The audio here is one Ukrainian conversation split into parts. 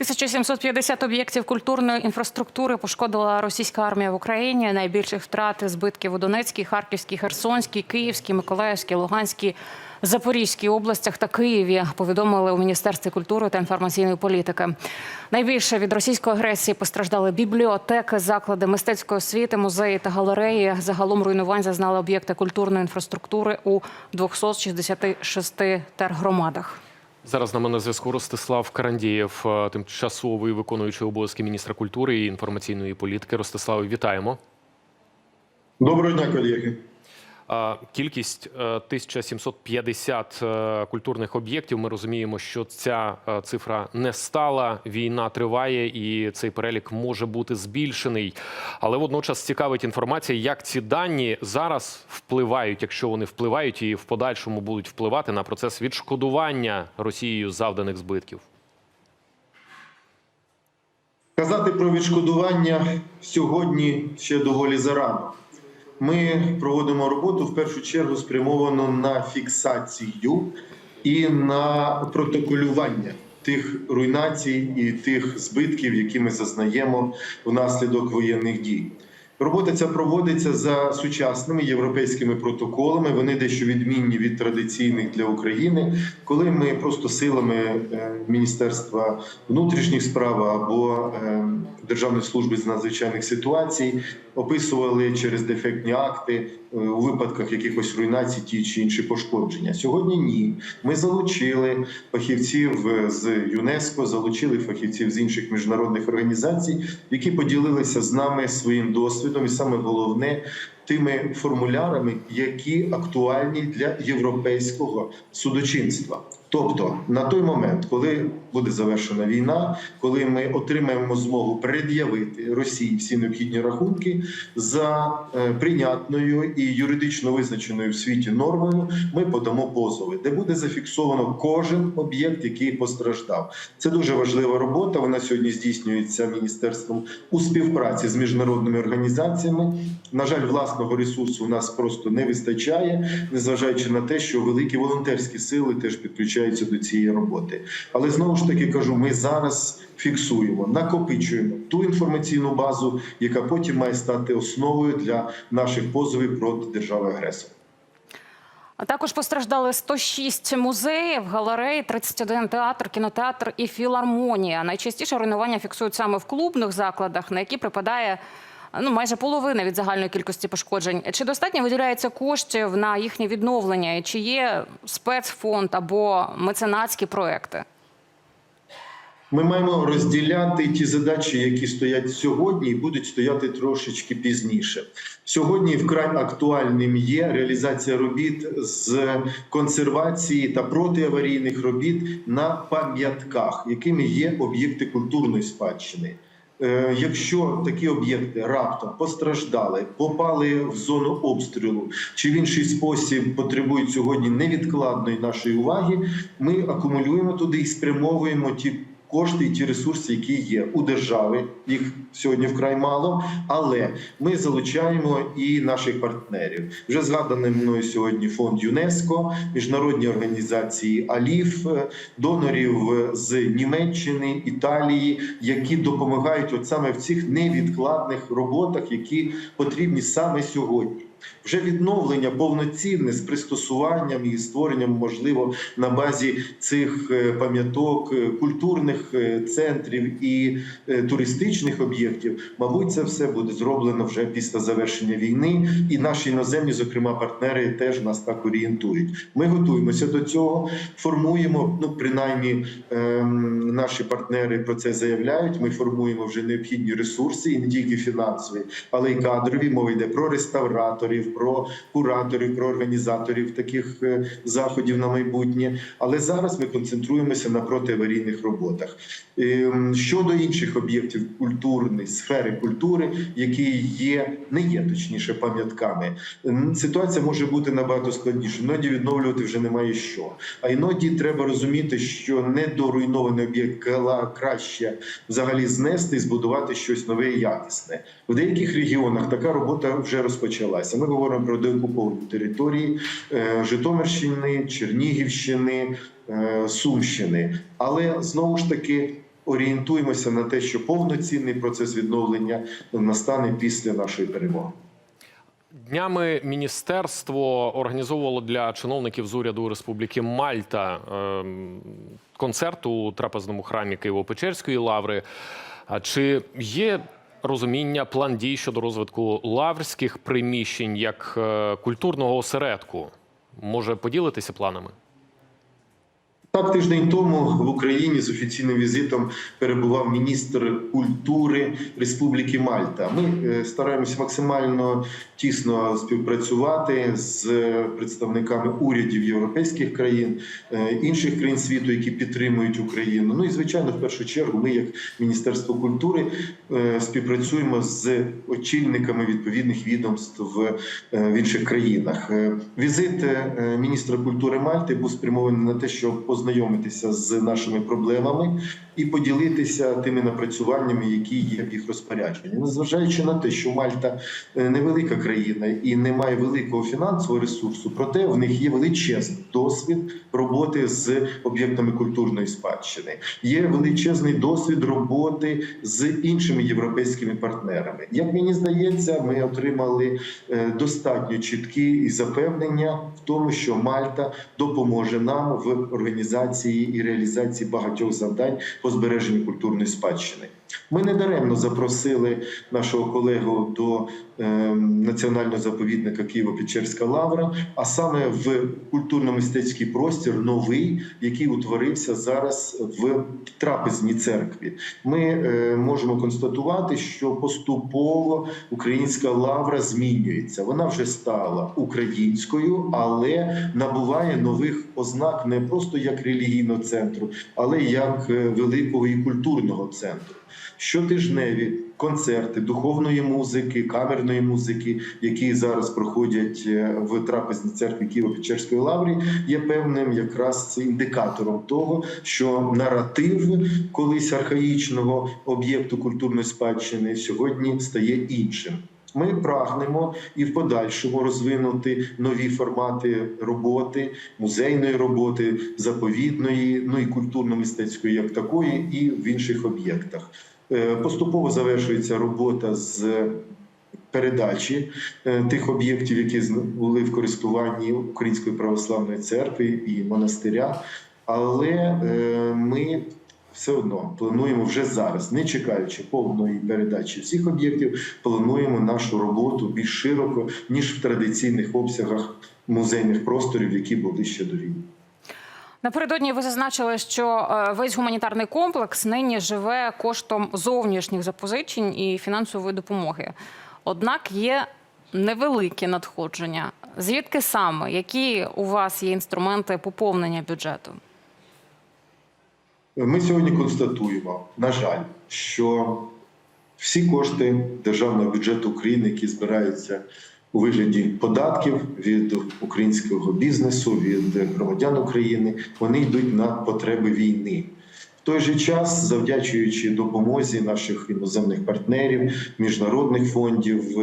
1750 об'єктів культурної інфраструктури пошкодила російська армія в Україні. Найбільші втрати збитків у Донецькій, Харківській, Херсонській, Київській, Миколаївській, Луганській, Запорізькій областях та Києві. Повідомили у міністерстві культури та інформаційної політики. Найбільше від російської агресії постраждали бібліотеки, заклади мистецької освіти, музеї та галереї. Загалом руйнувань зазнали об'єкти культурної інфраструктури у 266 тергромадах. Зараз на мене зв'язку Ростислав Карандієв, е, тимчасовий виконуючий обов'язки міністра культури і інформаційної політики. Ростислав, вітаємо. Доброго дня, колеги. Кількість е, 1750 е, культурних об'єктів. Ми розуміємо, що ця е, цифра не стала. Війна триває, і цей перелік може бути збільшений. Але водночас цікавить інформація, як ці дані зараз впливають, якщо вони впливають, і в подальшому будуть впливати на процес відшкодування Росією завданих збитків. Казати про відшкодування сьогодні ще доволі зарано. Ми проводимо роботу в першу чергу спрямовану на фіксацію і на протоколювання тих руйнацій і тих збитків, які ми зазнаємо внаслідок воєнних дій. Робота ця проводиться за сучасними європейськими протоколами. Вони дещо відмінні від традиційних для України, коли ми просто силами е, Міністерства внутрішніх справ або е, Державної служби з надзвичайних ситуацій описували через дефектні акти е, у випадках якихось руйнацій ті чи інші пошкодження. Сьогодні ні. Ми залучили фахівців е, з ЮНЕСКО, залучили фахівців з інших міжнародних організацій, які поділилися з нами своїм досвідом, і саме головне тими формулярами, які актуальні для європейського судочинства. Тобто на той момент, коли буде завершена війна, коли ми отримаємо змогу пред'явити Росії всі необхідні рахунки за е, прийнятною і юридично визначеною в світі нормою, ми подамо позови, де буде зафіксовано кожен об'єкт, який постраждав. Це дуже важлива робота. Вона сьогодні здійснюється міністерством у співпраці з міжнародними організаціями. На жаль, власного ресурсу у нас просто не вистачає, незважаючи на те, що великі волонтерські сили теж підключаються до цієї роботи. Але знову ж таки кажу, ми зараз фіксуємо, накопичуємо ту інформаційну базу, яка потім має стати основою для наших позовів проти держави агресора. А також постраждали 106 музеїв, галерей, 31 театр, кінотеатр і філармонія. Найчастіше руйнування фіксують саме в клубних закладах, на які припадає ну майже половина від загальної кількості пошкоджень. Чи достатньо виділяється коштів на їхнє відновлення? Чи є спецфонд або меценатські проекти? Ми маємо розділяти ті задачі, які стоять сьогодні, і будуть стояти трошечки пізніше. Сьогодні вкрай актуальним є реалізація робіт з консервації та протиаварійних робіт на пам'ятках, якими є об'єкти культурної спадщини. Е, Якщо такі об'єкти раптом постраждали, попали в зону обстрілу чи в інший спосіб потребують сьогодні невідкладної нашої уваги, ми акумулюємо туди і спрямовуємо ті кошти і ті ресурси, які є у держави. Їх сьогодні вкрай мало, але ми залучаємо і наших партнерів. Вже згаданий мною сьогодні фонд ЮНЕСКО, міжнародні організації АЛІФ, донорів з Німеччини, Італії, які допомагають от саме в цих невідкладних роботах, які потрібні саме сьогодні. Вже відновлення повноцінне з пристосуванням і створенням, можливо, на базі цих е, пам'яток, е, культурних е, центрів і е, туристичних об'єктів. Мабуть, це все буде зроблено вже після завершення війни, і наші іноземні, зокрема, партнери теж нас так орієнтують. Ми готуємося до цього, формуємо. Ну, принаймні, ем, наші партнери про це заявляють. Ми формуємо вже необхідні ресурси, і не тільки фінансові, але й кадрові. Мова йде про реставраторів, про кураторів, про організаторів таких е, заходів на майбутнє. Але зараз ми концентруємося на протиаварійних роботах. Ем, Щодо інших об'єктів культурної сфери культури, які є не є точніше пам'ятками, ситуація може бути набагато складніше. Іноді відновлювати вже немає що. А іноді треба розуміти, що недоруйнований об'єкт краще взагалі знести і збудувати щось нове і якісне. В деяких регіонах така робота вже розпочалася. Ми говоримо про деокуповані території е, Житомирщини, Чернігівщини, е, Сумщини. Але знову ж таки. Орієнтуємося на те, що повноцінний процес відновлення настане після нашої перемоги. Днями міністерство організовувало для чиновників з уряду Республіки Мальта ем, концерт у трапезному храмі Києво-Печерської лаври. Чи є розуміння план дій щодо розвитку лаврських приміщень як е, культурного осередку? Може поділитися планами? Так, тиждень тому в Україні з офіційним візитом перебував міністр культури Республіки Мальта. Ми е, стараємося максимально тісно співпрацювати з представниками урядів європейських країн, е, інших країн світу, які підтримують Україну. Ну і звичайно, в першу чергу, ми, як Міністерство культури, е, співпрацюємо з очільниками відповідних відомств в, е, інших країнах. Е, Візит е, міністра культури Мальти був спрямований на те, щоб познайомитися з нашими проблемами і поділитися тими напрацюваннями, які є в їх розпорядженні. Незважаючи на те, що Мальта е, невелика країна і не має великого фінансового ресурсу, проте в них є величезний досвід роботи з об'єктами культурної спадщини. Є величезний досвід роботи з іншими європейськими партнерами. Як мені здається, ми отримали е, достатньо чіткі запевнення в тому, що Мальта допоможе нам в організації і реалізації багатьох завдань по збереженню культурної спадщини. Ми не даремно запросили нашого колегу до е, національного заповідника Києво-Печерська лавра, а саме в культурно-мистецький простір новий, який утворився зараз в трапезній церкві. Ми е, можемо констатувати, що поступово українська лавра змінюється. Вона вже стала українською, але набуває нових ознак не просто як релігійного центру, але як е, великого і культурного центру. Щотижневі концерти духовної музики, камерної музики, які зараз проходять е, в трапезній церкві Києво-Печерської лаврі, є певним якраз індикатором того, що наратив колись архаїчного об'єкту культурної спадщини сьогодні стає іншим. Ми прагнемо і в подальшому розвинути нові формати роботи, музейної роботи, заповідної, ну і культурно-мистецької як такої, і в інших об'єктах. Е, Поступово завершується робота з передачі е, тих об'єктів, які були в користуванні Української православної церкви і монастиря. Але е, ми все одно плануємо вже зараз, не чекаючи повної передачі всіх об'єктів, плануємо нашу роботу більш широко ніж в традиційних обсягах музейних просторів, які були ще до війни. Напередодні ви зазначили, що е, весь гуманітарний комплекс нині живе коштом зовнішніх запозичень і фінансової допомоги. Однак є невеликі надходження. Звідки саме які у вас є інструменти поповнення бюджету? Ми сьогодні констатуємо, на жаль, що всі кошти державного бюджету України, які збираються у вигляді податків від українського бізнесу, від громадян України, вони йдуть на потреби війни. Той же час, завдячуючи допомозі наших іноземних партнерів, міжнародних фондів,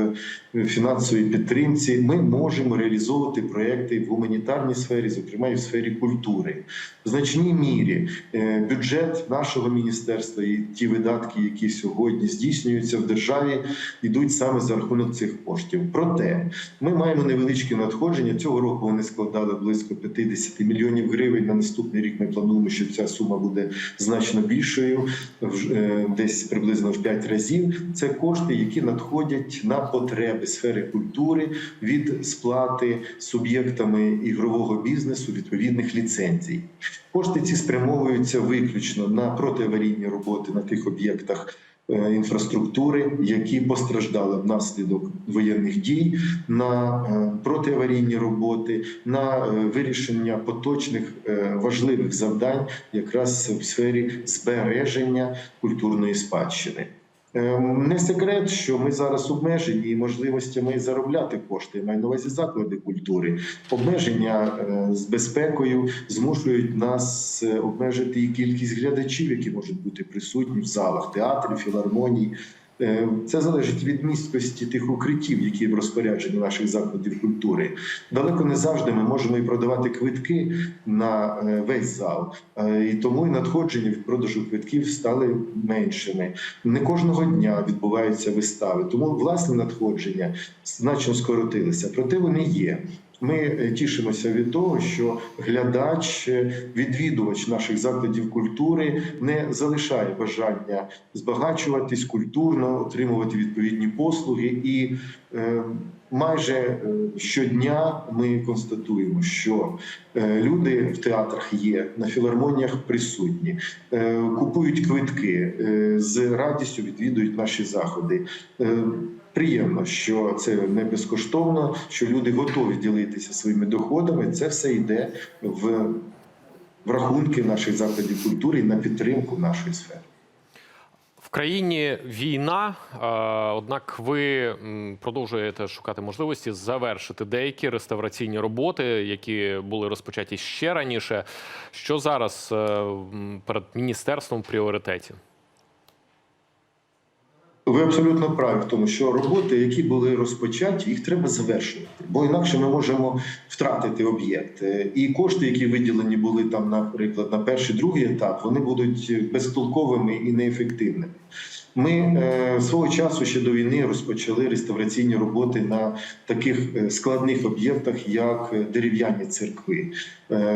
е, фінансовій підтримці, ми можемо реалізовувати проекти в гуманітарній сфері, зокрема і в сфері культури. В значній мірі е, бюджет нашого міністерства і ті видатки, які сьогодні здійснюються в державі, йдуть саме за рахунок цих коштів. Проте ми маємо невеличкі надходження. Цього року вони складали близько 50 мільйонів гривень. На наступний рік ми плануємо, що ця сума буде значно більшою, в- е, десь приблизно в 5 разів. Це кошти, які надходять на потреби сфери культури від сплати суб'єктами ігрового бізнесу відповідних ліцензій. Кошти ці спрямовуються виключно на протиаварійні роботи на тих об'єктах. Е, Інфраструктури, які постраждали внаслідок воєнних дій, на е, протиаварійні роботи, на е, вирішення поточних важливих завдань, якраз в сфері збереження культурної спадщини. Е, Не секрет, що ми зараз обмежені можливостями заробляти кошти. Маю на увазі заклади культури. Обмеження е, з безпекою змушують нас е, обмежити і кількість глядачів, які можуть бути присутні в залах театрів, філармоній. Е, Це залежить від місткості тих укриттів, які в розпорядженні наших закладів культури. Далеко не завжди ми можемо і продавати квитки на е, весь зал, Е, і тому і надходження від продажу квитків стали меншими. Не кожного дня відбуваються вистави, тому власне надходження значно скоротилися. Проте вони є. Ми е, тішимося від того, що глядач, е, відвідувач наших закладів культури не залишає бажання збагачуватись культурно, отримувати відповідні послуги. І е, майже е, щодня ми констатуємо, що люди в театрах є, на філармоніях присутні, е, купують квитки, е, з радістю відвідують наші заходи. Е, Приємно, що це не безкоштовно, що люди готові ділитися своїми доходами. Це все йде в, в рахунки наших закладів культури і на підтримку нашої сфери. В країні війна, однак ви продовжуєте шукати можливості завершити деякі реставраційні роботи, які були розпочаті ще раніше. Що зараз е, перед міністерством в пріоритеті? Ви абсолютно праві в тому, що роботи, які були розпочаті, їх треба завершувати, бо інакше ми можемо втратити об'єкт. Е, І кошти, які виділені були там, наприклад, на перший другий етап, вони будуть безтолковими і неефективними. Ми е, свого часу ще до війни розпочали реставраційні роботи на таких е, складних об'єктах, як е, дерев'яні церкви,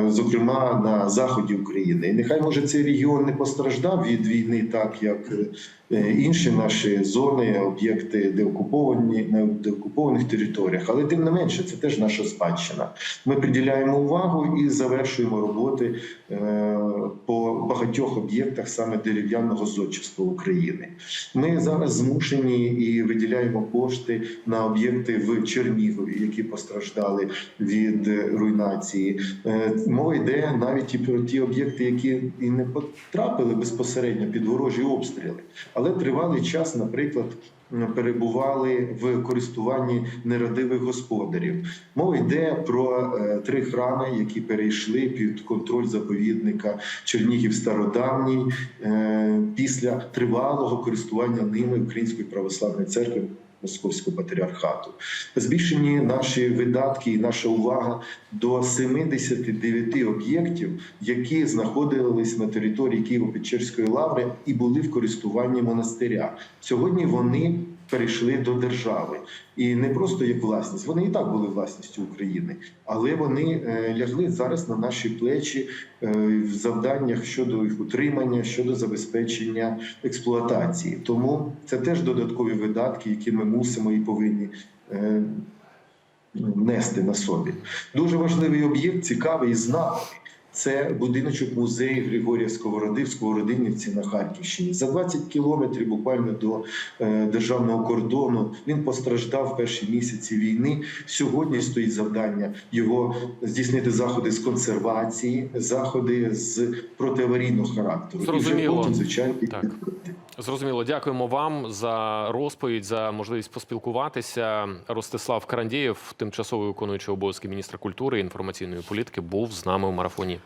зокрема на заході України. І нехай може цей регіон не постраждав від війни, так як е, інші наші зони, об'єкти деокуповані на деокупованих територіях, але тим не менше, це теж наша спадщина. Ми приділяємо увагу і завершуємо роботи е, по багатьох об'єктах саме дерев'яного зодчества України. Ми зараз змушені і виділяємо кошти на об'єкти в Чернігові, які постраждали від е, руйнації. Мова йде навіть і про ті об'єкти, які і не потрапили безпосередньо під ворожі обстріли, але тривалий час, наприклад. Перебували в користуванні нерадивих господарів. Мова йде про е, три храми, які перейшли під контроль заповідника Чернігів Стародавній е, після тривалого користування ними Української православної церкви. Московського патріархату збільшені наші видатки і наша увага до 79 об'єктів, які знаходились на території Києво-Печерської лаври і були в користуванні монастиря. Сьогодні вони перейшли до держави, і не просто як власність. Вони і так були власністю України, але вони е, лягли зараз на наші плечі е, в завданнях щодо їх утримання, щодо забезпечення експлуатації. Тому це теж додаткові видатки, які ми мусимо і повинні. е, Нести на собі дуже важливий об'єкт, цікавий і знаковий. Це будиночок музею Григорія Сковороди в Сковородинівці на Харківщині. За 20 кілометрів буквально до е, державного кордону він постраждав в перші місяці війни. Сьогодні стоїть завдання його здійснити заходи з консервації, заходи з протиаварійного характеру. І вже потім, звичайно, Так. Зрозуміло, дякуємо вам за розповідь, за можливість поспілкуватися. Ростислав Карандєєв, тимчасово виконуючий обов'язки міністра культури і інформаційної політики, був з нами у марафоні.